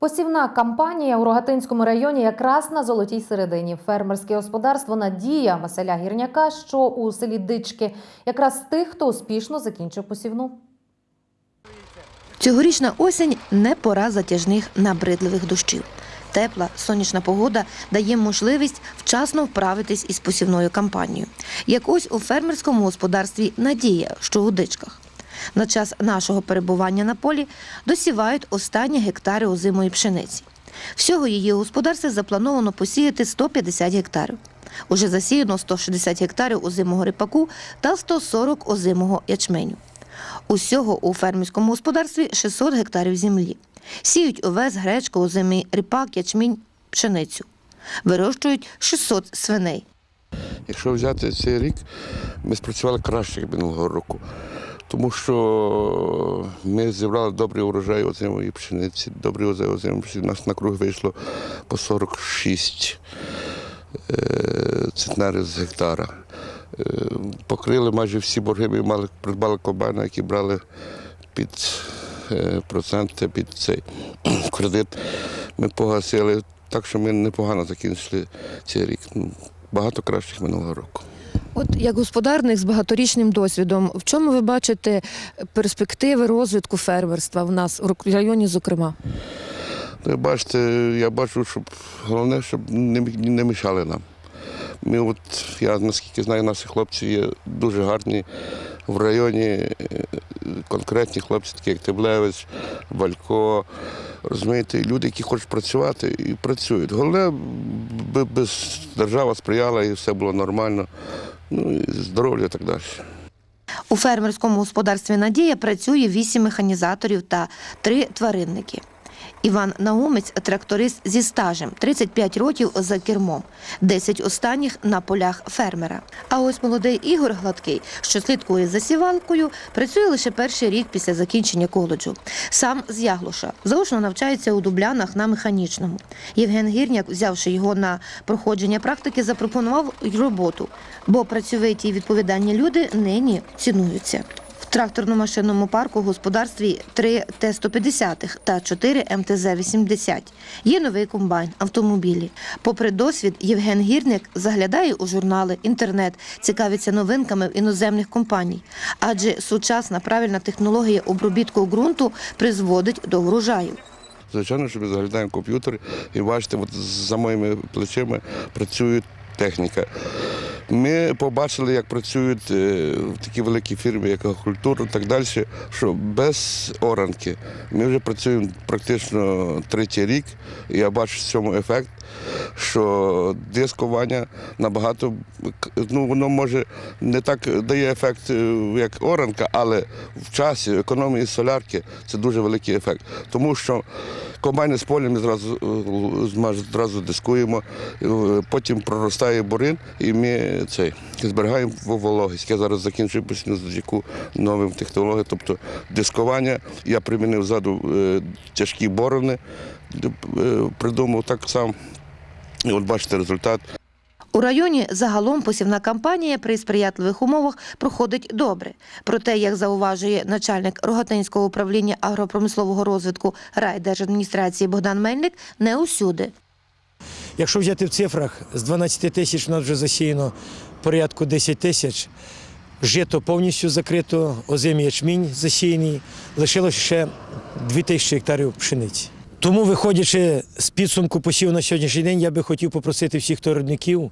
Посівна кампанія у Рогатинському районі якраз на золотій середині. Фермерське господарство Надія Василя Гірняка, що у селі Дички, якраз тих, хто успішно закінчив посівну. Цьогорічна осінь не пора затяжних набридливих дощів. Тепла сонячна погода дає можливість вчасно вправитись із посівною кампанією. Як ось у фермерському господарстві Надія, що у дичках. На час нашого перебування на полі досівають останні гектари озимої пшениці. Всього її господарстві заплановано посіяти 150 гектарів. Уже засіяно 160 гектарів озимого ріпаку та 140 озимого ячменю. Усього у фермерському господарстві 600 гектарів землі. Сіють овес, гречку, озимий ріпак, ячмінь, пшеницю. Вирощують 600 свиней. Якщо взяти цей рік, ми спрацювали краще як минулого року, тому що ми зібрали добрий урожай озимої пшениці, добрий урожай озимої пшениці. У нас на круг вийшло по 46 е, центнерів з гектара. Е, Покрили майже всі борги, ми мали, придбали комбайни, які брали під е, проценти, під цей кредит. Ми погасили, так що ми непогано закінчили цей рік. Багато кращих минулого року. От як господарник з багаторічним досвідом, в чому ви бачите перспективи розвитку фермерства в нас у районі, зокрема? Ви бачите, я бачу, щоб головне, щоб не, не мішали нам. Ми от, я наскільки знаю, наші хлопці є дуже гарні в районі, е, конкретні хлопці, такі як Теблевич, Валько. Розумієте, люди, які хочуть працювати і працюють. Головне, би без держава сприяла і все було нормально. Ну і здоров'я так далі. У фермерському господарстві Надія працює вісім механізаторів та три тваринники. Іван Наумець тракторист зі стажем 35 років за кермом, 10 останніх на полях фермера. А ось молодий Ігор Гладкий, що слідкує за сівалкою, працює лише перший рік після закінчення коледжу. Сам з Яглуша заочно навчається у Дублянах на механічному. Євген Гірняк, взявши його на проходження практики, запропонував роботу, бо працьовиті і відповідальні люди нині цінуються. В тракторно-машинному парку господарстві 3 Т-150 та 4 МТЗ-80. Є новий комбайн, автомобілі. Попри досвід, Євген Гірник заглядає у журнали, інтернет, цікавиться новинками в іноземних компаній. Адже сучасна правильна технологія обробітку ґрунту призводить до врожаю. Звичайно, що ми заглядаємо комп'ютер і бачите, от за моїми плечима працює техніка. Ми побачили, як працюють е, такі великі фірми, як Агрокультура і так далі, що без оранки ми вже працюємо практично третій рік. І я бачу в цьому ефект, що дискування набагато ну, воно може не так дає ефект, е, як оранка, але в часі економії солярки це дуже великий ефект. Тому що комбайни з поля ми зразу, е, зразу дискуємо, потім проростає бурин, і ми цей, зберігаємо вологість. Я зараз закінчую постійно яку новим технологіям, тобто дискування. Я примінив ззаду е, тяжкі борони, е, придумав так само. І от бачите результат. У районі загалом посівна кампанія при сприятливих умовах проходить добре. Проте, як зауважує начальник Рогатинського управління агропромислового розвитку райдержадміністрації Богдан Мельник, не усюди. Якщо взяти в цифрах, з 12 тисяч у нас вже засіяно порядку 10 тисяч. Жито повністю закрито, озимий ячмінь засіяний, лишилося ще 2 тисячі гектарів пшениці. Тому, виходячи з підсумку посіву на сьогоднішній день, я би хотів попросити всіх товаровників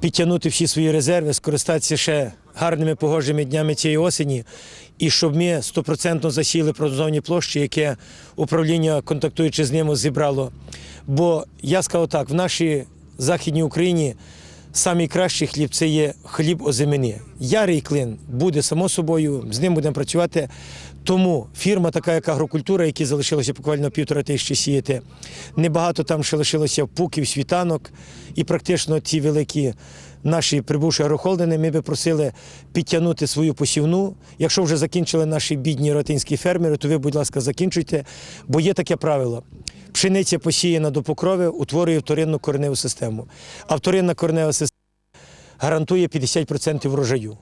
підтягнути всі свої резерви, скористатися ще гарними погожими днями цієї осені, і щоб ми стопроцентно засіяли продозовні площі, яке управління, контактуючи з ними, зібрало. Бо я сказав так, в нашій Західній Україні самий кращий хліб це є хліб озимини. Ярий клин буде само собою, з ним будемо працювати. Тому фірма, така як агрокультура, які залишилося буквально півтора тисячі сіяти, небагато там ще лишилося пуків, світанок, і практично ті великі наші прибувші агрохолдини, ми би просили підтягнути свою посівну. Якщо вже закінчили наші бідні ротинські фермери, то ви, будь ласка, закінчуйте, бо є таке правило. Пшениця посіяна до покрови утворює вторинну кореневу систему. А вторинна коренева система гарантує 50% врожаю.